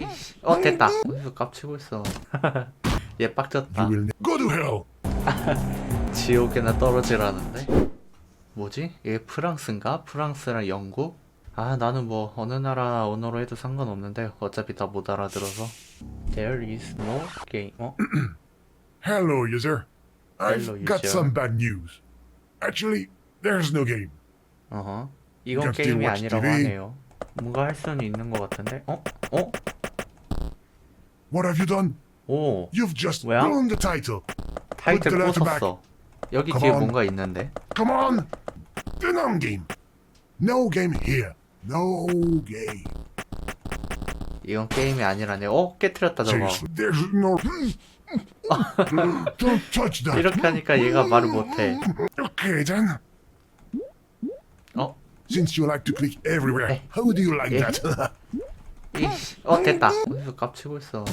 이씨. 어 됐다. 어디서 깝치고 있어. 얘 빡쳤다. Go to hell. 지옥에나 떨어지라는데? 뭐지? 얘 프랑스인가? 프랑스랑 영국? 아 나는 뭐 어느 나라 언어로 해도 상관없는데 어차피 다 못 알아들어서 There is no game 어? Hello, user. I've Hello, got user. some bad news. Actually, there's no game. 어허 이건 게임이 아니라고 TV. 하네요 뭔가 할 수는 있는 것 같은데? 어? 어? What have you done? 오 You've just Well- ruined the title. 타이틀 Put the letter 꽂았어 여기 Come 뒤에 on. 뭔가 있는데 Come on. The non game. No game here. No game. 이건 게임이 아니라네 어? 깨트렸다 저거 Seriously, there's no. Don't touch that. 이렇게 하니까 얘가 말을 못해 Okay then. 어? Since you like to click everywhere, Eh. how do you like Eh. that? 이씨 어 됐다 어디서 깝치고 있어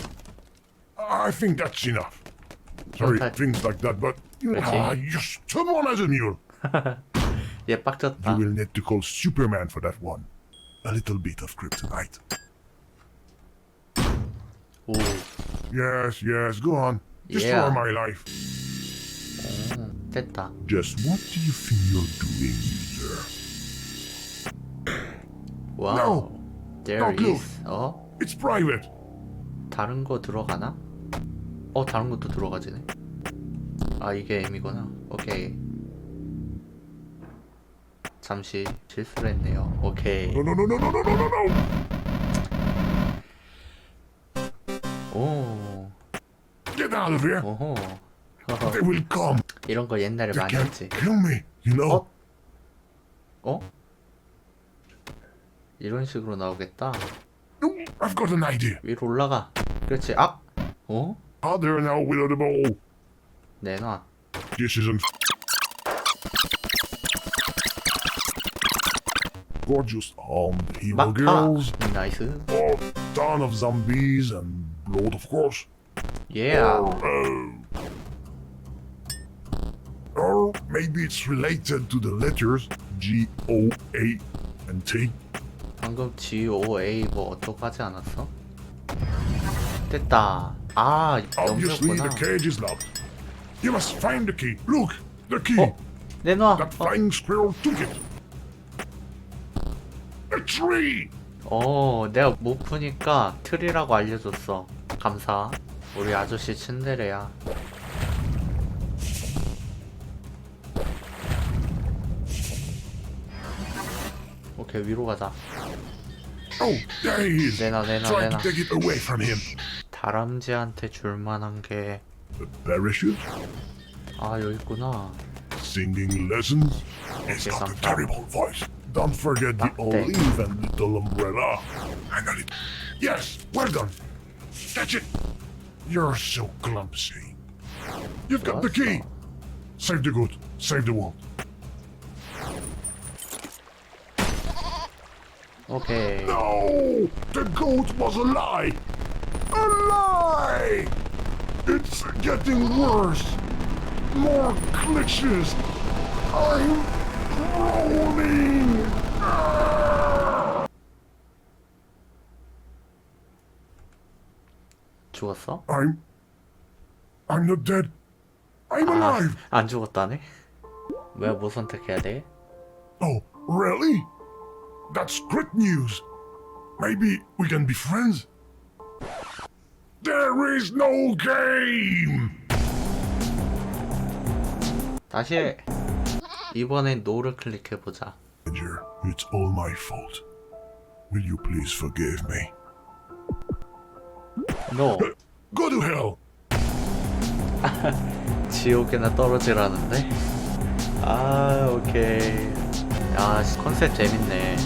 I think that's enough. Sorry, Okay. things like that, but you Okay. ah, you're stubborn as a mule. 얘 You 빡쳤다 will need to call Superman for that one. A little bit of kryptonite. 오 Yes, yes, go on. Destroy Yeah. my life. 음, 됐다 Just what do you think you're doing, user? 와우 There No clue. is 어? It's private. 다른 거 들어가나? 어 다른 것도 들어가지네 아 이게 M이구나 오케이 잠시 실수를 했네요 오케이 No, no, no, no, no, no, no, no, no. 오 Get out of here. 오호 They will come. 이런 거 옛날에 They 많이 can't 했지 kill me. You know. 어? 어? 이런 식으로 나오겠다 I've got an idea. 위로 올라가 그렇지 아! 어? Out there now, Willow the Ball. 내놔 This isn't. Gorgeous armed hero 막타 girls. 나이스 Oh, ton of zombies and blood, of course. 예 Oh. Or maybe it's related to the letters G, O, A, and T. 방금 GOA 뭐 어쩌고 하지 않았어? 됐다 아 Obviously, 연결구나 the cage is locked. You must find the key. Look, the key. 어? 내놔 That 어, flying squirrel took it. A tree. 어 내가 못 푸니까 틀이라고 알려줬어 감사 우리 아저씨 츤데레야 오케이 위로 가자 Oh, there he is. 내놔 내놔 Trying 내놔 to take it away from him. 다람쥐한테 줄만한 게 A parachute, 아 여기 있구나 singing lessons. He's Okay, got a something. terrible voice. Don't forget the Back olive and little umbrella. And a little. Yes, well done. Catch it. You're so clumsy. You've got the key. Save the good. Save the world. 오케이 No! The goat was a lie! A lie! It's getting worse! More glitches! I'm rolling! 죽었어? I'm. I'm not dead. I'm 아, alive! 안 죽었다네? 왜 뭐 선택해야 돼? Oh, really? That's great news! Maybe we can be friends? There is no game! 다시 해. 이번엔 노를 클릭해보자 Roger, it's all my fault. Will you please forgive me? 노 Go to hell! 지옥에나 떨어지라는데? 아 오케이 야 씨, 컨셉 재밌네